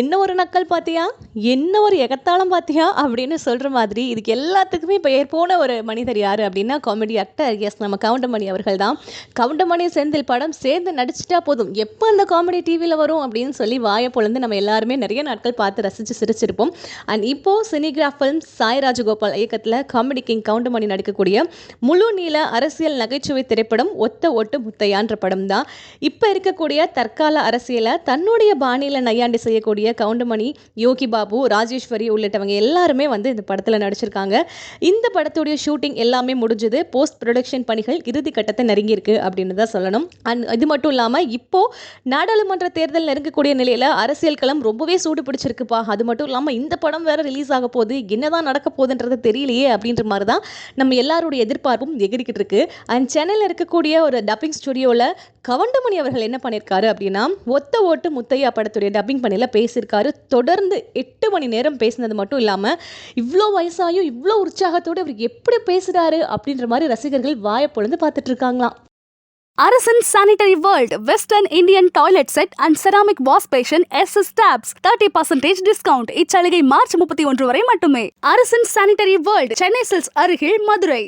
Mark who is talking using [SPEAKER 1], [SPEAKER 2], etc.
[SPEAKER 1] என்ன ஒரு நக்கல் பார்த்தியா? என்ன ஒரு எகத்தாளம் பார்த்தியா? அப்படின்னு சொல்ற மாதிரி, இதுக்கு எல்லாத்துக்குமே பெயர் போன ஒரு மனிதர் யாரு அப்படின்னா, காமெடி ஆக்டர் எஸ் நம்ம கவுண்டமணி அவர்கள் தான். கவுண்டமணி, செந்தில் படம் சேர்ந்து நடிச்சுட்டா போதும். எப்போ அந்த காமெடி டிவியில் வரும் அப்படின்னு சொல்லி வாயை பொழுந்து நம்ம எல்லாருமே நிறைய நாட்கள் பார்த்து ரசித்து சிரிச்சிருப்போம். அண்ட் இப்போ சினிகிராஃப் ஃபிலிம் சாய் ராஜகோபால் இயக்கத்தில் காமெடி கிங் கவுண்டமணி நடிக்கக்கூடிய முழு நீள அரசியல் நகைச்சுவை திரைப்படம் ஒத்த ஓட்டு முத்தையான்ற படம் தான். இப்போ இருக்கக்கூடிய தற்கால அரசியலை தன்னுடைய பாணியில் நையாண்டி செய்ய செய்யக்கூடிய கவுண்டமணி, யோகி பாபு, ராஜேஸ்வரி உள்ளிட்டவங்க எல்லாருமே வந்து இந்த படத்தில் நடிச்சிருக்காங்க. இந்த படத்துடைய ஷூட்டிங் எல்லாமே முடிஞ்சது. போஸ்ட் ப்ரொடக்ஷன் பணிகள் இறுதி கட்டத்தை நெருங்கியிருக்கு அப்படின்னு தான் சொல்லணும். அண்ட் இது மட்டும் இல்லாமல் இப்போ நாடாளுமன்ற தேர்தல் நெருங்கக்கூடிய நிலையில் அரசியல் களம் ரொம்பவே சூடு பிடிச்சிருக்குப்பா. அது மட்டும் இல்லாமல் இந்த படம் வேற ரிலீஸ் ஆக போகுது என்னதான் நடக்க போகுதுன்றது தெரியலையே அப்படின்ற மாதிரி தான் நம்ம எல்லாருடைய எதிர்பார்ப்பும் எகிரிக்கிட்டு இருக்கு. அண்ட் சென்னையில் இருக்கக்கூடிய ஒரு டப்பிங் ஸ்டுடியோவில் கவண்டமணி அவர்கள் என்ன பண்ணியிருக்காரு அப்படின்னா, ஒத்த ஓட்டு முத்தையா படத்துடைய டப்பிங் பண்ணியில் பேசியிருக்காரு. தொடர்ந்து எட்டு மணி நேரம் பேசினது மட்டும் இல்லாமல் இவ்வளோ வயசாயும் இவ்வளோ உற்சாகத்தோடு அவர் எப்படி பேசுகிறாரு அப்படின்ற மாதிரி ரசிகர்கள் வாய பொளந்து பார்த்துட்டு இருக்காங்களாம்.
[SPEAKER 2] Arasan sanitary world western Indian toilet set and ceramic wash basin S S taps thirty percentage discount இச்சலுகை மார்ச் முப்பத்தி ஒன்று வரை மட்டுமே அரசன் சானிட்டரி வேர்ல்ட் சென்னை சில்ஸ் அருகில் மதுரை